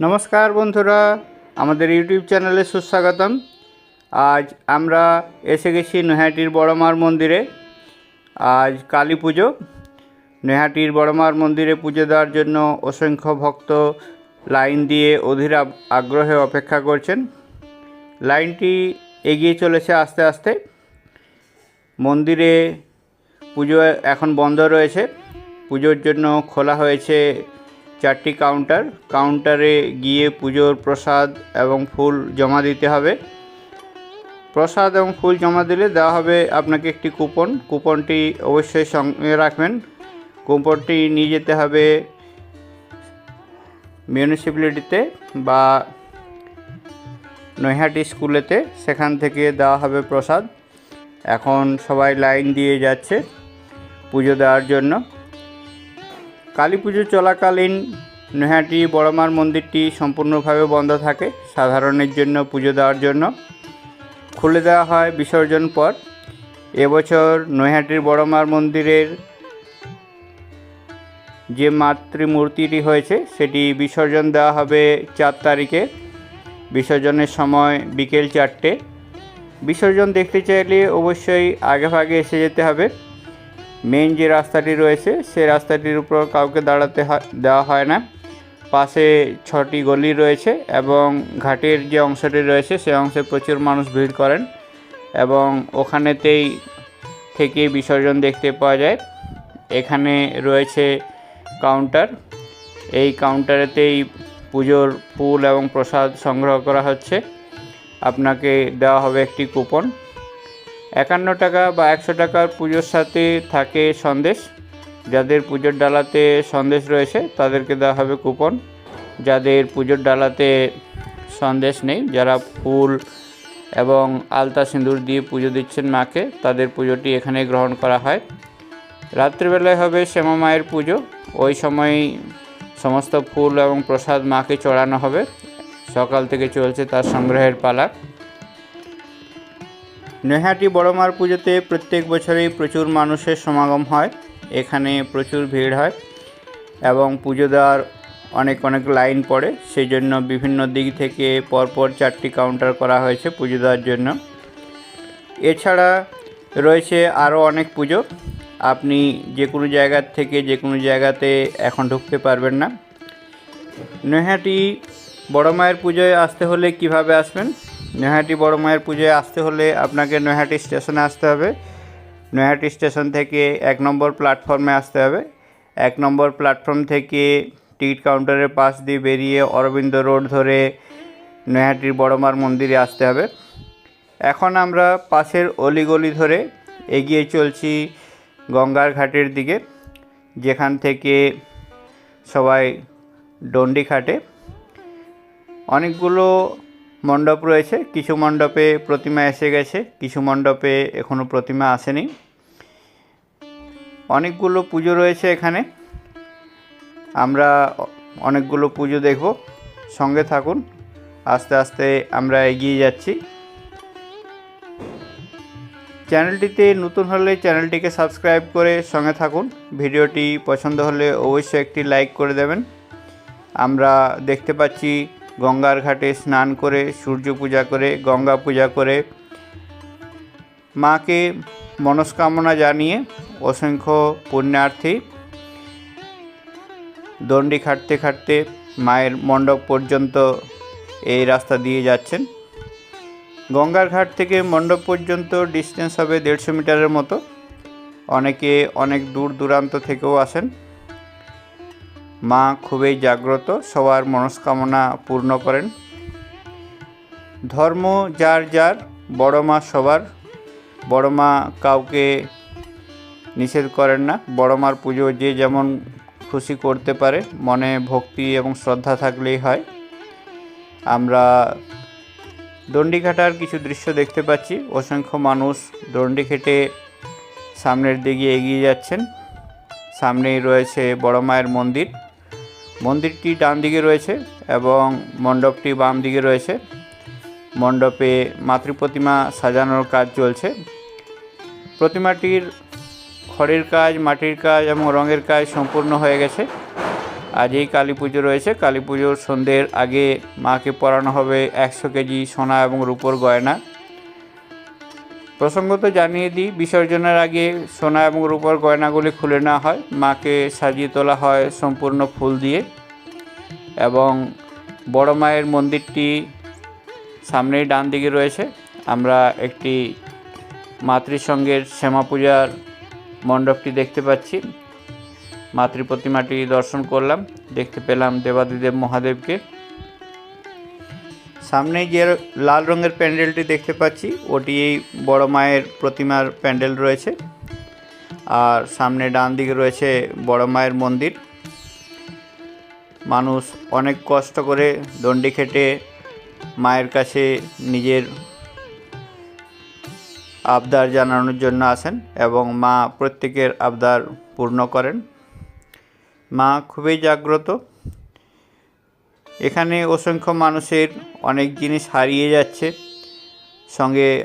নমস্কার বন্ধুরা, আমাদের ইউটিউব চ্যানেলে সুস্বাগতম। আজ আমরা এসে গেছি নৈহাটির বড়মার মন্দিরে। আজ কালী পুজো। নৈহাটির বড়মার মন্দিরে পুজো দেওয়ার জন্য অসংখ্য ভক্ত লাইন দিয়ে অধীর আগ্রহে অপেক্ষা করছেন। লাইনটি এগিয়ে চলেছে আস্তে আস্তে। মন্দিরে পুজো এখন বন্ধ রয়েছে। পুজোর জন্য খোলা হয়েছে চারটি কাউন্টার কাউন্টারে গিয়ে পুজোর প্রসাদ এবং ফুল জমা দিতে হবে। প্রসাদ এবং ফুল জমা দিলে দেওয়া হবে আপনাকে একটি কুপন কুপনটি অবশ্যই সঙ্গে রাখবেন। কুপনটি নিয়ে যেতে হবে মিউনিসিপ্যালিটিতে বা নৈহাটি স্কুলেতে। সেখান থেকে দেওয়া হবে প্রসাদ। এখন সবাই লাইন দিয়ে যাচ্ছে পুজো দেওয়ার জন্য। কালী পুজো চলাকালীন নৈহাটি বড়মার মন্দিরটি সম্পূর্ণভাবে বন্ধ থাকে সাধারণের জন্য, পুজো দেওয়ার জন্য। খুলে দেওয়া হয় বিসর্জন পর। এবছর নৈহাটির বড়মার মন্দিরের যে মাতৃমূর্তিটি হয়েছে, সেটি বিসর্জন দেওয়া হবে চার তারিখে। বিসর্জনের সময় বিকেল চারটে। বিসর্জন দেখতে চাইলে অবশ্যই আগে ভাগে এসে যেতে হবে। মেন যে রাস্তাটি রয়েছে সে রাস্তাটির উপর কাউকে দাঁড়াতে দেওয়া হয় না। পাশে ছটি গলি রয়েছে এবং ঘাটের যে অংশটি রয়েছে সে অংশে প্রচুর মানুষ ভিড় করেন এবং ওখানেতেই থেকে বিসর্জন দেখতে পাওয়া যায়। এখানে রয়েছে কাউন্টার। এই কাউন্টারেতেই পুজোর ফুল এবং প্রসাদ সংগ্রহ করা হচ্ছে। আপনাকে দেওয়া হবে একটি কুপন। একান্ন টাকা বা একশো টাকার পুজোর সাথে থাকে সন্দেশ। যাদের পুজোর ডালাতে সন্দেশ রয়েছে, তাদেরকে দেওয়া হবে কুপন। যাদের পুজোর ডালাতে সন্দেশ নেই, যারা ফুল এবং আলতা সিঁদুর দিয়ে পুজো দিচ্ছেন মাকে, তাদের পুজোটি এখানে গ্রহণ করা হয়। রাত্রিবেলায় হবে শ্যামা মায়ের পুজো। ওই সময় সমস্ত ফুল এবং প্রসাদ মাকে চড়ানো হবে। সকাল থেকে চলছে তার সংগ্রহের পালা। নৈহাটি বড়মার পুজোতে প্রত্যেক বছরেই প্রচুর মানুষের সমাগম হয়। এখানে প্রচুর ভিড় হয় এবং পুজো দেওয়ার অনেক অনেক লাইন পড়ে। সেই জন্য বিভিন্ন দিক থেকে পরপর চারটি কাউন্টার করা হয়েছে পুজো দেওয়ার জন্য। এছাড়া রয়েছে আরও অনেক পুজো। আপনি যে কোনো জায়গার থেকে যে কোনো জায়গাতে এখন ঢুকতে পারবেন না। নৈহাটি বড় মায়ের পুজোয় আসতে হলে কীভাবে আসবেন? নৈহাটি বড় মায়ের পুজোয় আসতে হলে আপনাকে নৈহাটি স্টেশনে আসতে হবে। নৈহাটি স্টেশন থেকে এক নম্বর প্ল্যাটফর্মে আসতে হবে। এক নম্বর প্ল্যাটফর্ম থেকে টিকিট কাউন্টারের পাশ দিয়ে বেরিয়ে অরবিন্দ রোড ধরে নৈহাটির বড়মার মন্দিরে আসতে হবে। এখন আমরা পাশের অলিগলি ধরে এগিয়ে চলছি গঙ্গার ঘাটের দিকে, যেখান থেকে সবাই ডন্ডি ঘাটে। অনেকগুলো মণ্ডপ রয়েছে। কিছু মণ্ডপে প্রতিমা এসে গেছে, কিছু মণ্ডপে এখনও প্রতিমা আসেনি। অনেকগুলো পুজো রয়েছে এখানে। আমরা অনেকগুলো পুজো দেখব। সঙ্গে থাকুন। আস্তে আস্তে আমরা এগিয়ে যাচ্ছি। চ্যানেলটিতে নতুন হলে চ্যানেলটিকে সাবস্ক্রাইব করে সঙ্গে থাকুন। ভিডিওটি পছন্দ হলে অবশ্যই একটি লাইক করে দেবেন। আমরা দেখতে পাচ্ছি গঙ্গার ঘাটে স্নান করে, সূর্য পূজা করে, গঙ্গা পূজা করে মাকে মনস্কামনা জানিয়ে অসংখ্য পুণ্যার্থী দণ্ডি খাটতে খাটতে মায়ের মণ্ডপ পর্যন্ত এই রাস্তা দিয়ে যাচ্ছেন। গঙ্গার ঘাট থেকে মণ্ডপ পর্যন্ত ডিস্টেন্স হবে দেড়শো মিটারের মতো। অনেকে অনেক দূর দূরান্ত থেকেও আসেন। মা খুবই জাগ্রত, সবার মনস্কামনা পূর্ণ করেন। ধর্ম যার যার, বড় মা সবার। বড় মা কাউকে নিষেধ করেন না। বড় মার পুজো যে যেমন খুশি করতে পারে, মনে ভক্তি এবং শ্রদ্ধা থাকলেই হয়। আমরা দণ্ডিঘাটার কিছু দৃশ্য দেখতে পাচ্ছি। অসংখ্য মানুষ দণ্ডি খেটে সামনের দিকে এগিয়ে যাচ্ছেন। সামনেই রয়েছে বড় মায়ের মন্দির। মন্দিরটি ডান দিকে রয়েছে এবং মণ্ডপটি বাম দিকে রয়েছে। মণ্ডপে মাতৃপ্রতিমা সাজানোর কাজ চলছে। প্রতিমাটির খড়ের কাজ, মাটির কাজ এবং রঙের কাজ সম্পূর্ণ হয়ে গেছে। আজই কালী পুজো রয়েছে। কালী পুজোর সন্ধ্যের আগে মাকে পরানো হবে একশো কেজি সোনা এবং রূপোর গয়না। প্রসঙ্গত জানিয়ে দিই, বিসর্জনের আগে সোনা এবং রূপোর গয়নাগুলি খুলে নেওয়া হয়। মাকে সাজিয়ে তোলা হয় সম্পূর্ণ ফুল দিয়ে এবং বড় মায়ের মন্দিরটি সামনেই ডান দিকে রয়েছে। আমরা একটি মাতৃসঙ্গের শ্যামা পূজার মণ্ডপটি দেখতে পাচ্ছি। মাতৃ প্রতিমাটি দর্শন করলাম, দেখতে পেলাম দেবাদিদেব মহাদেবকে। সামনে যে লাল রঙের প্যান্ডেলটি দেখতে পাচ্ছি ওটি এই বড় মায়ের প্রতিমার প্যান্ডেল রয়েছে। আর সামনে ডান দিকে রয়েছে বড় মায়ের মন্দির। মানুষ অনেক কষ্ট করে দণ্ডি খেটে মায়ের কাছে নিজের আবদার জানানোর জন্য আসেন এবং মা প্রত্যেকের আবদার পূর্ণ করেন। মা খুবই জাগ্রত। এখানে অসংখ্য মানুষের অনেক জিনিস হারিয়ে যাচ্ছে। সঙ্গে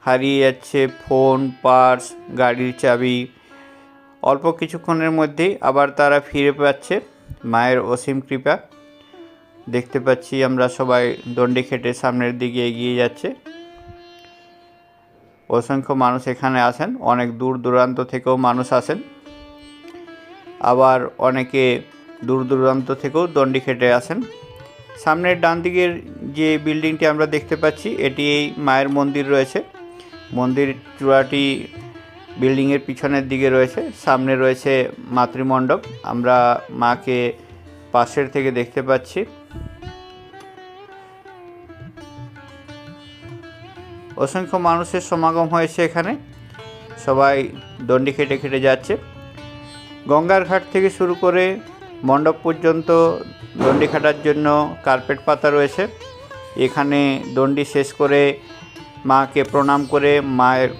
হারিয়ে যাচ্ছে ফোন, পার্স, গাড়ির চাবি। অল্প কিছুক্ষণের মধ্যেই আবার তারা ফিরে পাচ্ছে মায়ের অসীম কৃপা। দেখতে পাচ্ছি আমরা সবাই দণ্ডি খেটে সামনের দিকে এগিয়ে যাচ্ছে। অসংখ্য মানুষ এখানে আসেন, অনেক দূর দূরান্ত থেকেও মানুষ আসেন। আবার অনেকে দূর দূরান্ত থেকেও দণ্ডি খেটে আসেন। সামনের ডান দিকের যে বিল্ডিংটি আমরা দেখতে পাচ্ছি, এটি এই মায়ের মন্দির রয়েছে। মন্দির চূড়াটি বিল্ডিংয়ের পিছনের দিকে রয়েছে। সামনে রয়েছে মাতৃমণ্ডপ। আমরা মাকে পাশের থেকে দেখতে পাচ্ছি। অসংখ্য মানুষের সমাগম হয়েছে এখানে। সবাই দণ্ডি খেটে খেটে যাচ্ছে। গঙ্গার ঘাট থেকে শুরু করে মণ্ডপ পর্যন্ত দণ্ডি খাটার জন্য কার্পেট পাতা রয়েছে। এখানে দণ্ডি শেষ করে মাকে প্রণাম করে মায়ের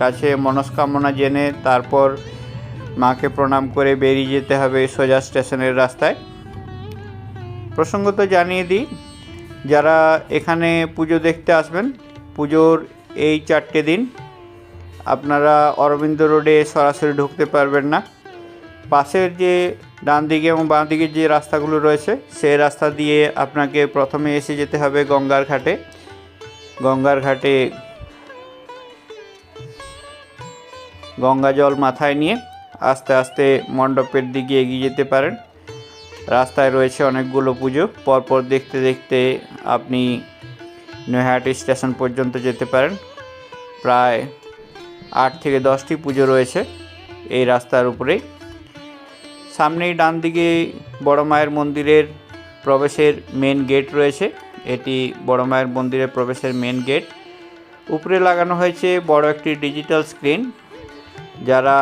কাছে মনস্কামনা জেনে তারপর মাকে প্রণাম করে বেরিয়ে যেতে হবে সোজা স্টেশনের রাস্তায়। প্রসঙ্গত জানিয়ে দিই, যারা এখানে পুজো দেখতে আসবেন, পুজোর এই চারটে দিন আপনারা অরবিন্দ রোডে সরাসরি ঢুকতে পারবেন না। পাশের যে ডান দিকে এবং বাঁ দিকে যে রাস্তাগুলো রয়েছে, সেই রাস্তা দিয়ে আপনাকে প্রথমে এসে যেতে হবে গঙ্গার ঘাটে। গঙ্গার ঘাটে গঙ্গা জল মাথায় নিয়ে আস্তে আস্তে মণ্ডপের দিকে এগিয়ে যেতে পারেন। রাস্তায় রয়েছে অনেকগুলো পুজো। পরপর দেখতে দেখতে আপনি নৈহাটি স্টেশন পর্যন্ত যেতে পারেন। প্রায় আট থেকে দশটি পুজো রয়েছে এই রাস্তার উপরেই। সামনেই ডান দিকে বড় মায়ের মন্দিরের প্রবেশের মেন গেট রয়েছে। এটি বড় মায়ের মন্দিরের প্রবেশের মেন গেট উপরে লাগানো হয়েছে বড় একটি ডিজিটাল স্ক্রিন যারা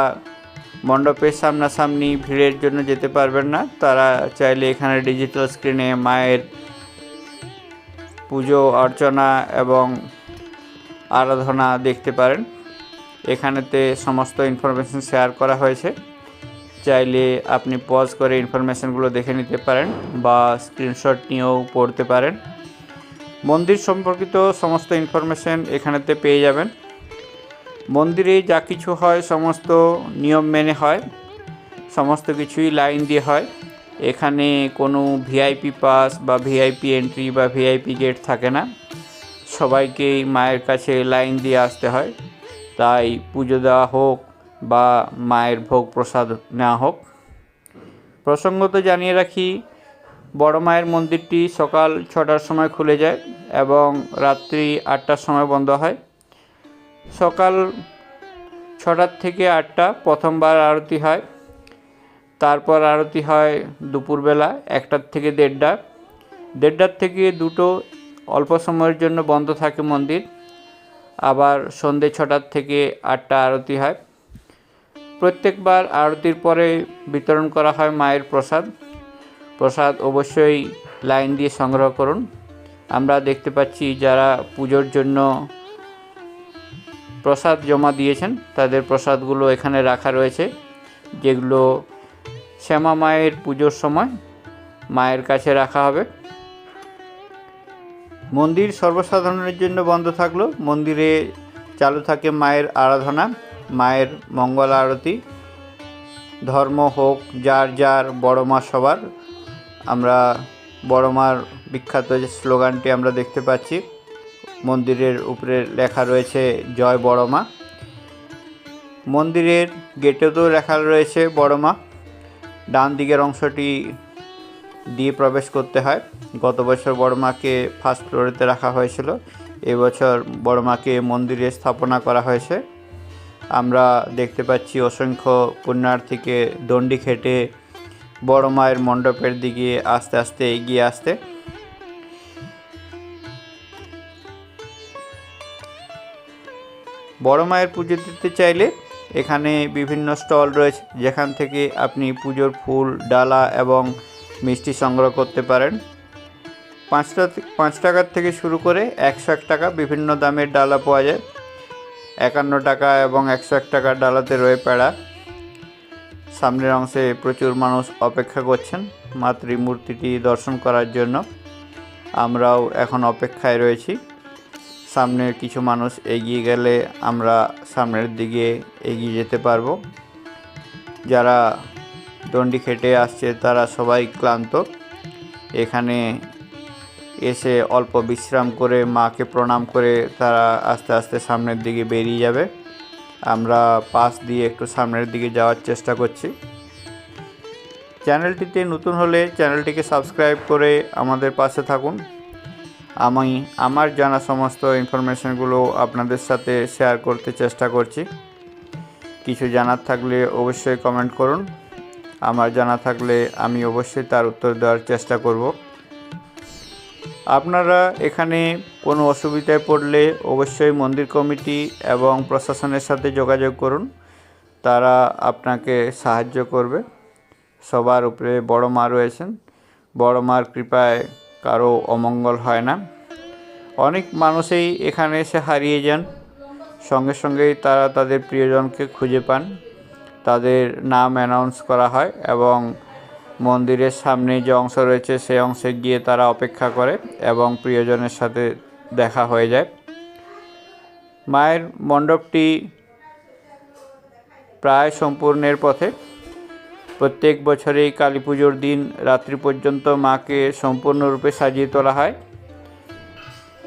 মণ্ডপের সামনাসামনি ভিড়ের জন্য যেতে পারবেন না, তারা চাইলে এখানে ডিজিটাল স্ক্রিনে মায়ের পুজো, অর্চনা এবং আরাধনা দেখতে পারেন। এখানেতে সমস্ত ইনফরমেশন শেয়ার করা হয়েছে। চাইলে আপনি পজ করে ইনফরমেশনগুলো দেখে নিতে পারেন বা স্ক্রিনশট নিয়েও পড়তে পারেন। মন্দির সম্পর্কিত সমস্ত ইনফরমেশন এখানেতে পেয়ে যাবেন। মন্দিরে যা কিছু হয়, সমস্ত নিয়ম মেনে হয়, সমস্ত কিছুই লাইন দিয়ে হয়। এখানে কোনো ভিআইপি পাস বা ভিআইপি এন্ট্রি বা ভিআইপি গেট থাকে না। সবাইকেই মায়ের কাছে লাইন দিয়ে আসতে হয়। তাই পুজো দেওয়া হোক বা মায়ের ভোগ প্রসাদ নেওয়া হোক। প্রসঙ্গত জানিয়ে রাখি, বড় মায়ের মন্দিরটি সকাল ছটার সময় খুলে যায় এবং রাত্রি আটটার সময় বন্ধ হয়। সকাল ছটার থেকে আটটা প্রথমবার আরতি হয়। তারপর আরতি হয় দুপুরবেলা একটার থেকে দেড়টা। দেড়টার থেকে দুটো অল্প সময়ের জন্য বন্ধ থাকে মন্দির। আবার সন্ধে ছটার থেকে আটটা আরতি হয়। প্রত্যেকবার আরতির পরে বিতরণ করা হয় মায়ের প্রসাদ। প্রসাদ অবশ্যই লাইন দিয়ে সংগ্রহ করুন। আমরা দেখতে পাচ্ছি যারা পুজোর জন্য প্রসাদ জমা দিয়েছেন, তাদের প্রসাদগুলো এখানে রাখা রয়েছে, যেগুলো শ্যামা মায়ের পুজোর সময় মায়ের কাছে রাখা হবে। মন্দির সর্বসাধারণের জন্য বন্ধ থাকল। মন্দিরে চালু থাকে মায়ের আরাধনা। মায়ের মঙ্গল আরতি। ধর্ম হোক, যার যার বড় মা সবার। আমরা বড় মার বিখ্যাত যে স্লোগানটি আমরা দেখতে পাচ্ছি, মন্দিরের উপরে লেখা রয়েছে, জয় বড় মা। মন্দিরের গেটেতেও লেখা রয়েছে, বড় মা। ডান দিকের অংশটি দিয়ে প্রবেশ করতে হয়। গত বছর বড় মাকে ফার্স্ট ফ্লোরেতে রাখা হয়েছিল। এবছর বড় মাকে মন্দিরে স্থাপনা করা হয়েছে। আমরা দেখতে পাচ্ছি অসংখ্য পুণ্যার্থীকে দণ্ডি খেটে বড় মায়ের মণ্ডপের দিকে আস্তে আস্তে এগিয়ে আসতে। বড় মায়ের পুজো দিতে চাইলে এখানে বিভিন্ন স্টল রয়েছে, যেখান থেকে আপনি পুজোর ফুল, ডালা এবং মিষ্টি সংগ্রহ করতে পারেন। পাঁচটা, পাঁচ টাকার থেকে শুরু করে একশো এক টাকা বিভিন্ন দামের ডালা পাওয়া যায়। একান্ন টাকা এবং একশো এক টাকার ডালাতে রয়ে পেড়া সামনের অংশে প্রচুর মানুষ অপেক্ষা করছেন মাতৃমূর্তিটি দর্শন করার জন্য। আমরাও এখন অপেক্ষায় রয়েছি। সামনের কিছু মানুষ এগিয়ে গেলে আমরা সামনের দিকে এগিয়ে যেতে পারব। যারা দণ্ডি খেটে আসছে তারা সবাই ক্লান্ত। এখানে এসে অল্প বিশ্রাম করে মাকে প্রণাম করে তারা আস্তে আস্তে সামনের দিকে বেরিয়ে যাবে। আমরা পাশ দিয়ে একটু সামনের দিকে যাওয়ার চেষ্টা করছি। চ্যানেলটিতে নতুন হলে চ্যানেলটিকে সাবস্ক্রাইব করে আমাদের পাশে থাকুন। আমি, আমার জানা সমস্ত ইনফরমেশনগুলো আপনাদের সাথে শেয়ার করতে চেষ্টা করছি। কিছু জানার থাকলে অবশ্যই কমেন্ট করুন। আমার জানা থাকলে আমি অবশ্যই তার উত্তর দেওয়ার চেষ্টা করব। আপনারা এখানে কোনো অসুবিধায় পড়লে অবশ্যই মন্দির কমিটি এবং প্রশাসনের সাথে যোগাযোগ করুন। তারা আপনাকে সাহায্য করবে। সবার উপরে বড় মা রয়েছেন। বড় মার কৃপায় কারও অমঙ্গল হয় না। অনেক মানুষই এখানে এসে হারিয়ে যান। সঙ্গে সঙ্গেই তারা তাদের প্রিয়জনকে খুঁজে পান। তাদের নাম অ্যানাউন্স করা হয় এবং মন্দিরের সামনে যে অংশ রয়েছে সেই অংশে গিয়ে তারা অপেক্ষা করে এবং প্রিয়জনের সাথে দেখা হয়ে যায়। মায়ের মণ্ডপটি প্রায় সম্পূর্ণের পথে। প্রত্যেক বছরেই কালী পুজোর দিন রাত্রি পর্যন্ত মাকে সম্পূর্ণরূপে সাজিয়ে তোলা হয়।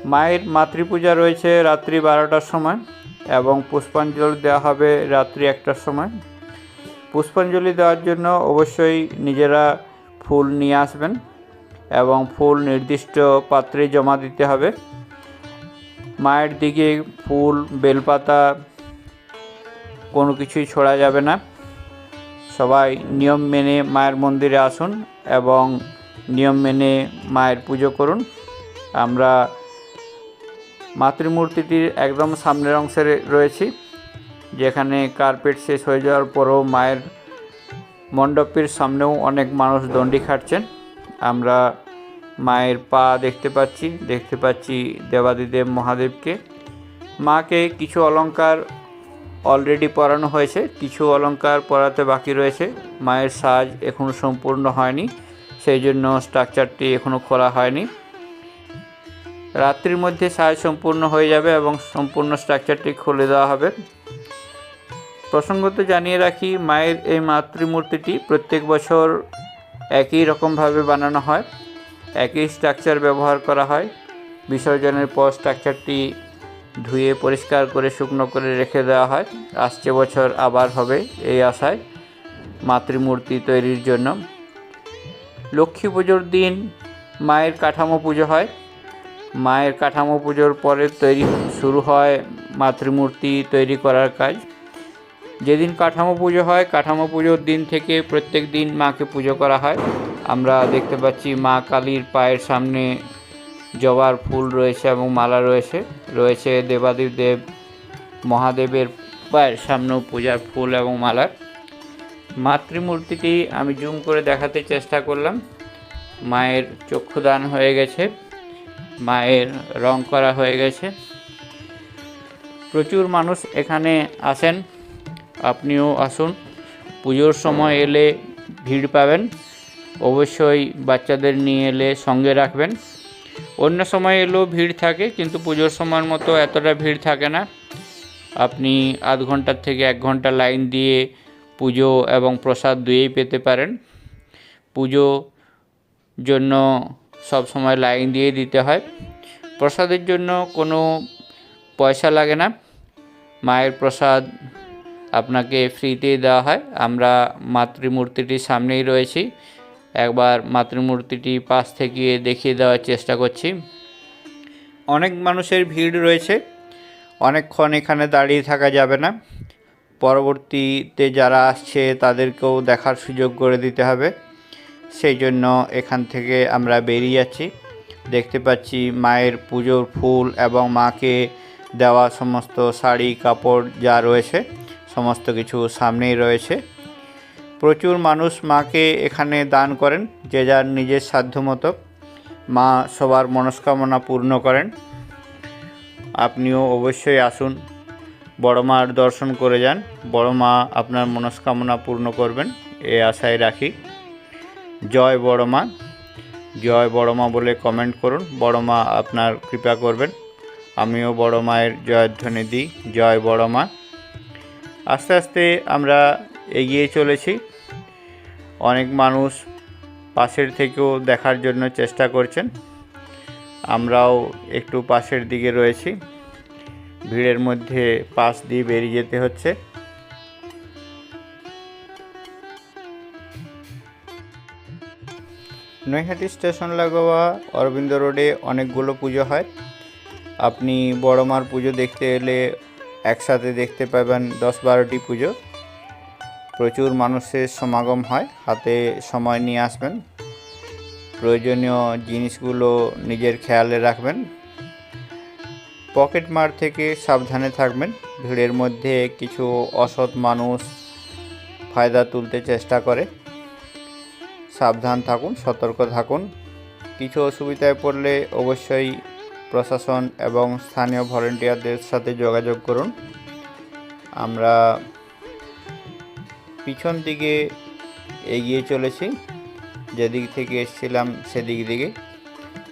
মায়ের মাতৃপূজা রয়েছে রাত্রি বারোটার সময় এবং পুষ্পাঞ্জলি দেওয়া হবে রাত্রি একটার সময়। পুষ্পাঞ্জলি দেওয়ার জন্য অবশ্যই নিজেরা ফুল নিয়ে আসবেন এবং ফুল নির্দিষ্ট পাত্রে জমা দিতে হবে। মায়ের দিকে ফুল, বেলপাতা কোনো কিছুই ছোড়া যাবে না। সবাই নিয়ম মেনে মায়ের মন্দিরে আসুন এবং নিয়ম মেনে মায়ের পুজো করুন। আমরা মাতৃমূর্তিটির একদম সামনের অংশে রয়েছি। যেখানে কার্পেট শেষ হয়ে যাওয়ার পরও মায়ের মণ্ডপের সামনেও অনেক মানুষ দণ্ডি খাটছেন। আমরা মায়ের পা দেখতে পাচ্ছি দেখতে পাচ্ছি দেবাদিদেব মহাদেবকে। মাকে কিছু অলংকার অলরেডি পরানো হয়েছে, কিছু অলংকার পরাতে বাকি রয়েছে। মায়ের সাজ এখনও সম্পূর্ণ হয়নি, সেই জন্য স্ট্রাকচারটি এখনও খোলা হয়নি। রাত্রির মধ্যে সাজ সম্পূর্ণ হয়ে যাবে এবং সম্পূর্ণ স্ট্রাকচারটি খুলে দেওয়া হবে। প্রসঙ্গত জানিয়ে রাখি, মায়ের এই মাতৃমূর্তিটি প্রত্যেক বছর একই রকমভাবে বানানো হয়। একই স্ট্রাকচার ব্যবহার করা হয়। বিসর্জনের পর স্ট্রাকচারটি ধুয়ে পরিষ্কার করে, শুকনো করে রেখে দেওয়া হয়। আসছে বছর আবার হবে এই আশায় মাতৃমূর্তি তৈরির জন্য। লক্ষ্মী পুজোর দিন মায়ের কাঠামো পুজো হয়। মায়ের কাঠামো পুজোর পরে তৈরি শুরু হয় মাতৃমূর্তি তৈরি করার কাজ। যেদিন কাঠামো পুজো হয়, কাঠামো পুজোর দিন থেকে প্রত্যেক দিন মাকে পুজো করা হয়। আমরা দেখতে পাচ্ছি মা কালীর পায়ের সামনে জবার ফুল রয়েছে এবং মালা রয়েছে। রয়েছে দেবাদিব দেব মহাদেবের পায়ের সামনেও পূজার ফুল এবং মালার মাতৃমূর্তিটি আমি জুম করে দেখাতে চেষ্টা করলাম। মায়ের চক্ষুদান হয়ে গেছে, মায়ের রং করা হয়ে গেছে। প্রচুর মানুষ এখানে আসেন। আপনিও আসুন। পুজোর সময় এলে ভিড় পাবেন। অবশ্যই বাচ্চাদের নিয়ে এলে সঙ্গে রাখবেন। অন্য সময় এলেও ভিড় থাকে, কিন্তু পুজোর সময়ের মতো এতটা ভিড় থাকে না। আপনি আধ ঘণ্টার থেকে এক ঘণ্টা লাইন দিয়ে পুজো এবং প্রসাদ দুয়েই পেতে পারেন। পুজো জন্য সব সময় লাইন দিয়ে দিতে হয়। প্রসাদের জন্য কোনো পয়সা লাগে না। মায়ের প্রসাদ আপনাকে ফ্রিতেই দেওয়া হয়। আমরা মাতৃমূর্তিটির সামনেই রয়েছি। একবার মাতৃমূর্তিটি পাশ থেকে দেখিয়ে দেওয়ার চেষ্টা করছি। অনেক মানুষের ভিড় রয়েছে। অনেকক্ষণ এখানে দাঁড়িয়ে থাকা যাবে না। পরবর্তীতে যারা আসছে, তাদেরকেও দেখার সুযোগ করে দিতে হবে। সেই জন্য এখান থেকে আমরা বেরিয়ে যাচ্ছি। দেখতে পাচ্ছি মায়ের পুজোর ফুল এবং মাকে দেওয়া সমস্ত শাড়ি, কাপড় যা রয়েছে। সমস্ত কিছু সামনেই রয়েছে। প্রচুর মানুষ মাকে এখানে দান করেন, যে যার নিজের সাধ্যমতো মা সবার মনস্কামনা পূর্ণ করেন। আপনিও অবশ্যই আসুন, বড় মার দর্শন করে যান। বড় মা আপনার মনস্কামনা পূর্ণ করবেন, এ আশায় রাখি। জয় বড় মা, জয় বড় মা বলে কমেন্ট করুন। বড় মা আপনার কৃপা করবেন। আমিও বড় মায়ের জয়ধ্বনি দিই। জয় বড় মা। আস্তে আস্তে আমরা এগিয়ে চলেছি। অনেক মানুষ পাশের থেকেও দেখার জন্য চেষ্টা করছেন। আমরাও একটু পাশের দিকে রয়েছি। ভিড়ের মধ্যে পাশ দিয়ে বেরিয়ে যেতে হচ্ছে। নৈহাটি স্টেশন লাগোয়া অরবিন্দ রোডে অনেকগুলো পুজো হয়। আপনি বড়মার পুজো দেখতে এলে একসাথে দেখতে পাবেন দশ বারোটি পুজো। প্রচুর মানুষের সমাগম হয়, হাতে সময় নিয়ে আসবেন। প্রয়োজনীয় জিনিসগুলো নিজের খেয়ালে রাখবেন। পকেট মার থেকে সাবধানে থাকবেন। ভিড়ের মধ্যে কিছু অসৎ মানুষ ফায়দা তুলতে চেষ্টা করে। সাবধান থাকুন, সতর্ক থাকুন। কিছু অসুবিধায় পড়লে অবশ্যই প্রশাসন এবং স্থানীয় ভলেন্টিয়ারদের সাথে যোগাযোগ করুন। আমরা পিছন দিকে এগিয়ে চলেছি। যেদিক থেকে এসেছিলাম সেদিক দিকে।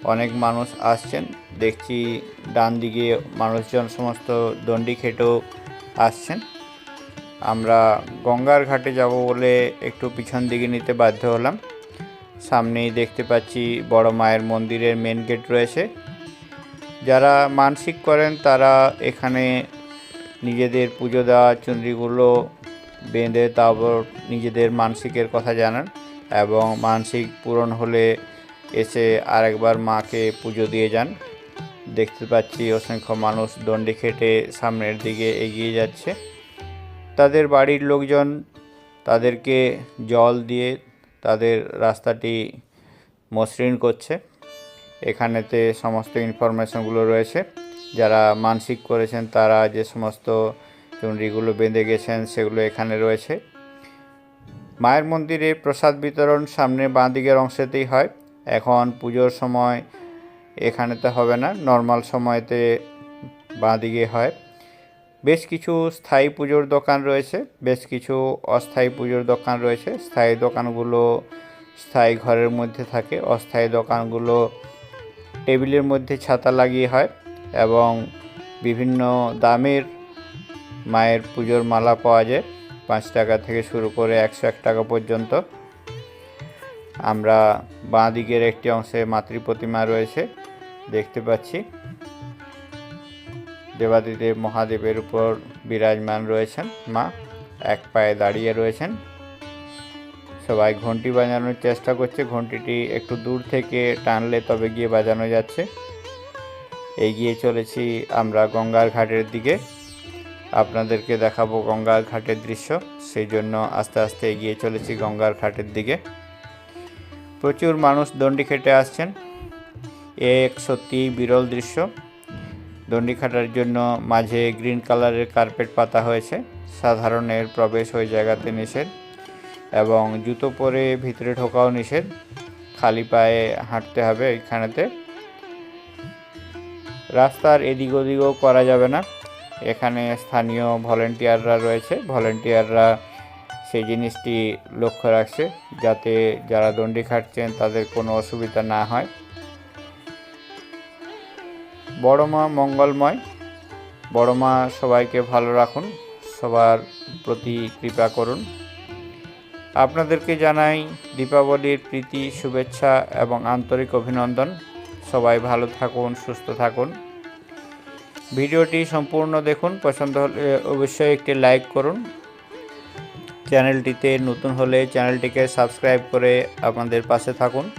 অনেক মানুষ আসছেন। দেখছি ডান দিকে মানুষজন সমস্ত দণ্ডি খেটেও আসছেন। আমরা গঙ্গার ঘাটে যাব বলে একটু পিছন দিকে নিতে বাধ্য হলাম। সামনেই দেখতে পাচ্ছি বড় মায়ের মন্দিরের মেন গেট রয়েছে। যারা মানসিক করেন, তারা এখানে নিজেদের পুজো দেওয়া, চুনরিগুলো বেঁধে তারপর নিজেদের মানসিকের কথা জানান এবং মানসিক পূরণ হলে এসে আরেকবার মাকে পুজো দিয়ে যান। দেখতে পাচ্ছি অসংখ্য মানুষ দণ্ডি খেটে সামনের দিকে এগিয়ে যাচ্ছে। তাদের বাড়ির লোকজন তাদেরকে জল দিয়ে তাদের রাস্তাটি মসৃণ করছে। এখানেতে সমস্ত ইনফরমেশনগুলো রয়েছে। যারা মানসিক করেছেন, তারা যে সমস্ত চুনরিগুলো বেঁধে গেছেন, সেগুলো এখানে রয়েছে। মায়ের মন্দিরে প্রসাদ বিতরণ সামনে বাঁ দিকের অংশেতেই হয়। এখন পুজোর সময় এখানেতে হবে না নর্মাল সময়তে বাঁ দিকে হয়। বেশ কিছু স্থায়ী পুজোর দোকান রয়েছে, বেশ কিছু অস্থায়ী পুজোর দোকান রয়েছে। স্থায়ী দোকানগুলো স্থায়ী ঘরের মধ্যে থাকে, অস্থায়ী দোকানগুলো টেবিলের মধ্যে ছাতা লাগিয়ে হয় এবং বিভিন্ন দামের মায়ের পুজোর মালা পাওয়া যায়। পাঁচ টাকা থেকে শুরু করে একশো এক টাকা পর্যন্ত। আমরা বাঁ দিকের একটি অংশে মাতৃ প্রতিমা রয়েছে, দেখতে পাচ্ছি। দেবাদিদেব মহাদেবের উপর বিরাজমান রয়েছেন মা, এক পায়ে দাঁড়িয়ে রয়েছেন। সবাই ঘন্টি বাজানোর চেষ্টা করছে। ঘন্টিটি একটু দূর থেকে টানলে তবে গিয়ে বাজানো যাচ্ছে। এগিয়ে চলেছি আমরা গঙ্গার ঘাটের দিকে। আপনাদেরকে দেখাবো গঙ্গার ঘাটের দৃশ্য। সেই জন্য আস্তে আস্তে এগিয়ে চলেছি গঙ্গার ঘাটের দিকে। প্রচুর মানুষ দণ্ডি খেটে আসছেন। এ এক সত্যি বিরল দৃশ্য। দণ্ডি খাটার জন্য মাঝে গ্রিন কালারের কার্পেট পাতা হয়েছে। সাধারণের প্রবেশ ওই জায়গাতে নিষেধ। এবং জুতো পরে ভিতরে ঢোকাও নিষেধ। খালি পায়ে হাঁটতে হবে এখানেতে রাস্তার এদিক ওদিকও করা যাবে না। এখানে স্থানীয় ভলেন্টিয়াররা রয়েছে। ভলেন্টিয়াররা সেই জিনিসটি লক্ষ্য রাখছে যাতে যারা দণ্ডি খাটছেন তাদের কোনো অসুবিধা না হয়। বড় মা মঙ্গলময়। বড় মা সবাইকে ভালো রাখুন। সবার প্রতি কৃপা করুন। আপনাদেরকে জানাই দীপাবলির প্রীতি, শুভেচ্ছা এবং আন্তরিক অভিনন্দন। সবাই ভালো থাকুন, সুস্থ থাকুন। ভিডিওটি সম্পূর্ণ দেখুন। পছন্দ হলে অবশ্যই একটি লাইক করুন। চ্যানেলটিতে নতুন হলে চ্যানেলটিকে সাবস্ক্রাইব করে আপনাদের পাশে থাকুন।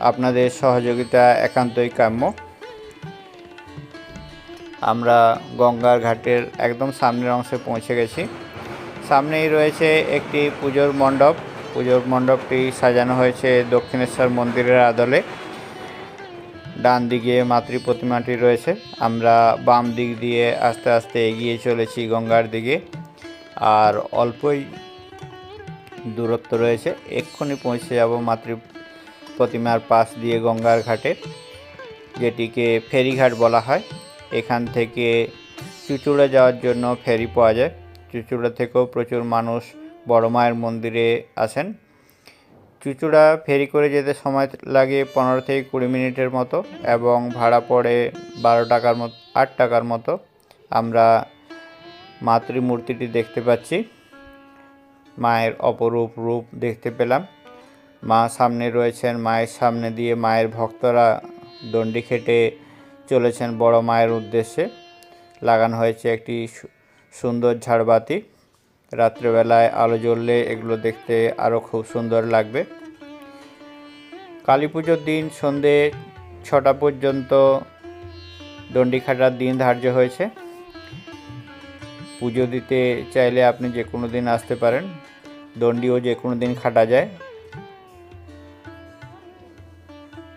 আপনাদের সহযোগিতা একান্তই কাম্য। আমরা গঙ্গার ঘাটের একদম সামনের অংশে পৌঁছে গেছি। সামনেই রয়েছে একটি পুজোর মণ্ডপ। পুজোর মণ্ডপটি সাজানো হয়েছে দক্ষিণেশ্বর মন্দিরের আদলে। ডান দিকে মাতৃ প্রতিমাটি রয়েছে। আমরা বাম দিক দিয়ে আস্তে আস্তে এগিয়ে চলেছি গঙ্গার দিকে। আর অল্পই দূরত্ব রয়েছে। এক্ষুনি পৌঁছে যাব মাতৃ প্রতিমার পাশ দিয়ে গঙ্গার ঘাটে, যেটিকে ফেরিঘাট বলা হয়। এখান থেকে চুচুড়া যাওয়ার জন্য ফেরি পাওয়া যায়। চুচুড়া থেকেও প্রচুর মানুষ বড় মায়ের মন্দিরে আসেন। চুচুড়া ফেরি করে যেতে সময় লাগে পনেরো থেকে কুড়ি মিনিটের মতো এবং ভাড়া পড়ে বারো টাকার মতো, আট টাকার মতো। আমরা মাতৃমূর্তিটি দেখতে পাচ্ছি। মায়ের অপরূপ রূপ দেখতে পেলাম। মা সামনে রয়েছেন, মায়ের সামনে দিয়ে মায়ের ভক্তরা দণ্ডি খেটে চলেছেন বড় মায়ের উদ্দেশ্যে। লাগানো হয়েছে একটি সুন্দর ঝাড়বাতি। রাত্রেবেলায় আলো জ্বললে এগুলো দেখতে আরও খুব সুন্দর লাগবে। কালী পুজোর দিন সন্ধে ছটা পর্যন্ত দণ্ডি খাটার দিন ধার্য হয়েছে। পুজো দিতে চাইলে আপনি যে কোনো দিন আসতে পারেন। দণ্ডিও যে কোনো দিন খাটা যায়।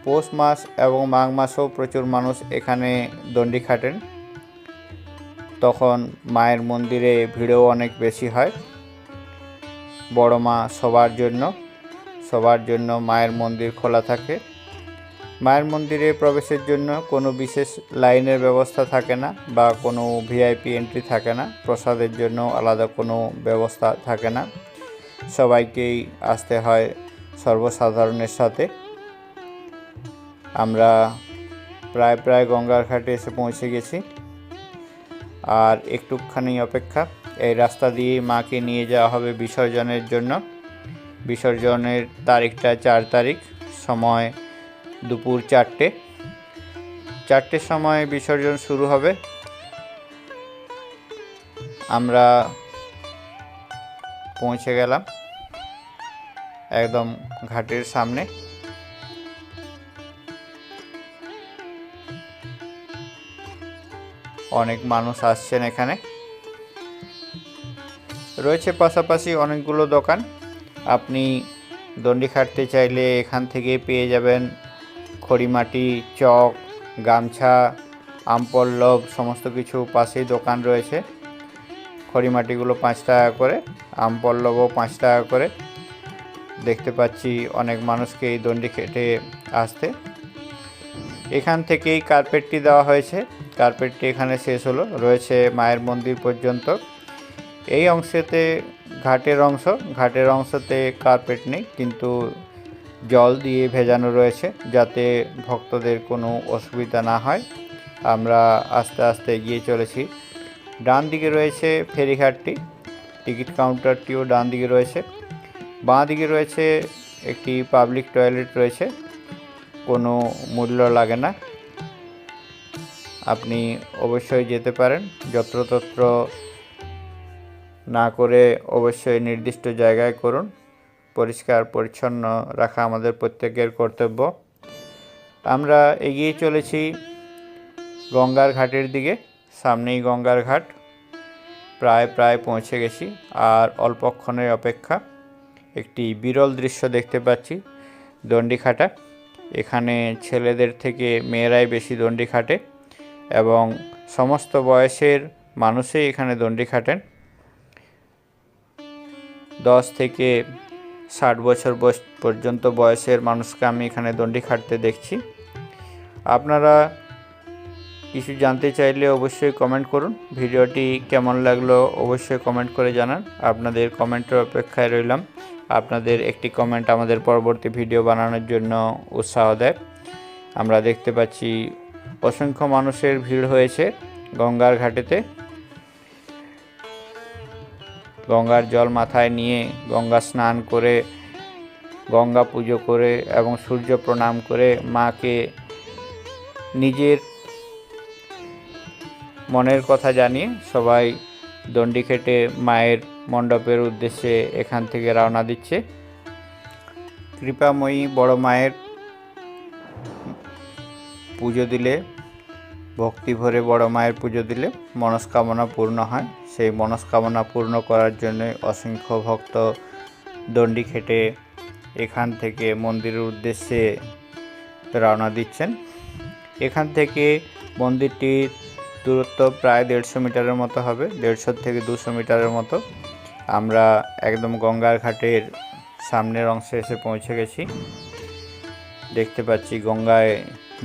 পৌষ মাস এবং মাঘ মাসেও প্রচুর মানুষ এখানে দণ্ডি খাটেন। তখন মায়ের মন্দিরে ভিড়ও অনেক বেশি হয়। বড় মা সবার জন্য সবার জন্য মায়ের মন্দির খোলা থাকে। মায়ের মন্দিরে প্রবেশের জন্য কোনো বিশেষ লাইনের ব্যবস্থা থাকে না বা কোনো ভিআইপি এন্ট্রি থাকে না। প্রসাদের জন্য আলাদা কোনো ব্যবস্থা থাকে না। সবাইকেই আসতে হয় সর্বসাধারণের সাথে। আমরা প্রায় প্রায় গঙ্গার ঘাটে এসে পৌঁছে গেছি। আর একটুখানি অপেক্ষা। এই রাস্তা দিয়ে মাকে নিয়ে যাওয়া হবে বিসর্জনের জন্য। বিসর্জনের তারিখটা চার তারিখ, সময় দুপুর চারটে। চারটের সময় বিসর্জন শুরু হবে। আমরা পৌঁছে গেলাম একদম ঘাটের সামনে। অনেক মানুষ আসছেন এখানে। রয়েছে পাশাপাশি অনেকগুলো দোকান। আপনি দণ্ডি খাটতে চাইলে এখান থেকে পেয়ে যাবেন খড়িমাটি, চক, গামছা, আমপল্লব, সমস্ত কিছু পাশেই দোকান রয়েছে। খড়িমাটিগুলো পাঁচ টাকা করে, আমপল্লবও পাঁচ টাকা করে। দেখতে পাচ্ছি অনেক মানুষকে এই দণ্ডি খেটে আসতে। এখান থেকেই কার্পেটটি দেওয়া হয়েছে। কার্পেটটি এখানে শেষ হলো। রয়েছে মায়ের মন্দির পর্যন্ত। এই অংশেতে ঘাটের অংশ। ঘাটের অংশতে কার্পেট নেই, কিন্তু জল দিয়ে ভেজানো রয়েছে যাতে ভক্তদের কোনো অসুবিধা না হয়। আমরা আস্তে আস্তে এগিয়ে চলেছি। ডান দিকে রয়েছে ফেরিঘাটটি। টিকিট কাউন্টারটিও ডান দিকে রয়েছে। বাঁ দিকে রয়েছে একটি পাবলিক টয়লেট রয়েছে। কোনো মূল্য লাগে না। আপনি অবশ্যই যেতে পারেন। যত্রতত্র না করে অবশ্যই নির্দিষ্ট জায়গায় করুন। পরিষ্কার, পরিচ্ছন্ন রাখা আমাদের প্রত্যেকের কর্তব্য। আমরা এগিয়ে চলেছি গঙ্গার ঘাটের দিকে। সামনেই গঙ্গার ঘাট। প্রায় প্রায় পৌঁছে গেছি আর অল্পক্ষণের অপেক্ষা। একটি বিরল দৃশ্য দেখতে পাচ্ছি। দণ্ডি খাটা। এখানে ছেলেদের থেকে মেয়েরাই বেশি দণ্ডি খাটে এবং সমস্ত বয়সের মানুষই এখানে দণ্ডি খাটেন। দশ থেকে ষাট বছর বয়স পর্যন্ত বয়সের মানুষকে আমি এখানে দণ্ডি খাটতে দেখছি। আপনারা কিছু জানতে চাইলে অবশ্যই কমেন্ট করুন। ভিডিওটি কেমন লাগল অবশ্যই কমেন্ট করে জানান। আপনাদের কমেন্টের অপেক্ষায় রইলাম। আপনাদের একটি কমেন্ট আমাদের পরবর্তী ভিডিও বানানোর জন্য উৎসাহ দেয়। আমরা দেখতে পাচ্ছি অসংখ্য মানুষের ভিড় হয়েছে গঙ্গার ঘাটেতে। গঙ্গার জল মাথায় নিয়ে গঙ্গা স্নান করে, গঙ্গা পুজো করে এবং সূর্য প্রণাম করে মাকে নিজের মনের কথা জানিয়ে সবাই দণ্ডি খেটে মায়ের মণ্ডপের উদ্দেশ্যে এখান থেকে রওনা দিচ্ছে। কৃপাময়ী বড় মায়ের পুজো দিলে, ভক্তি ভরে বড় মায়ের পুজো দিলে মনস্কামনা পূর্ণ হয়। সেই মনস্কামনা পূর্ণ করার জন্য অসংখ্য ভক্ত দণ্ডি খেটে এখান থেকে মন্দিরের উদ্দেশ্যে রওনা দিচ্ছেন। এখান থেকে মন্দিরটির দূরত্ব প্রায় দেড়শো মিটারের মতো হবে, দেড়শো থেকে দুশো মিটারের মতো। আমরা একদম গঙ্গার ঘাটের সামনের অংশে এসে পৌঁছে গেছি। দেখতে পাচ্ছি গঙ্গায়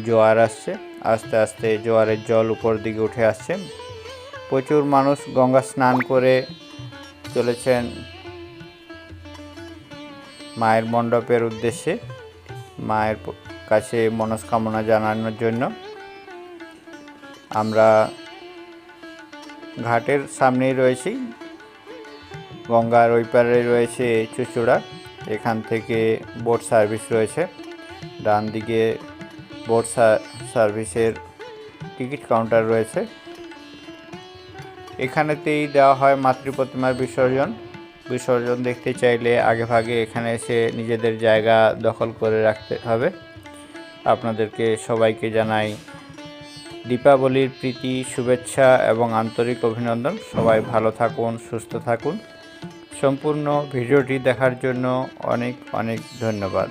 জোয়ার আসছে, আস্তে আস্তে জোয়ারের জল উপর দিকে উঠে আসছে। প্রচুর মানুষ গঙ্গা স্নান করে চলেছেন মায়ের মণ্ডপের উদ্দেশ্যে, মায়ের কাছে মনস্কামনা জানানোর জন্য। আমরা ঘাটের সামনেই রয়েছি। গঙ্গার ওই পারে রয়েছে চুচুড়া। এখান থেকে বোট সার্ভিস রয়েছে। ডান দিকে বোট সার্ভিসের টিকিট কাউন্টার রয়েছে। এখানেতেই দেওয়া হয় মাতৃ প্রতিমার বিসর্জন। বিসর্জন দেখতে চাইলে আগে ভাগে এখানে এসে নিজেদের জায়গা দখল করে রাখতে হবে। আপনাদেরকে সবাইকে জানাই দীপাবলির প্রীতি, শুভেচ্ছা এবং আন্তরিক অভিনন্দন। সবাই ভালো থাকুন, সুস্থ থাকুন। সম্পূর্ণ ভিডিওটি দেখার জন্য অনেক অনেক ধন্যবাদ।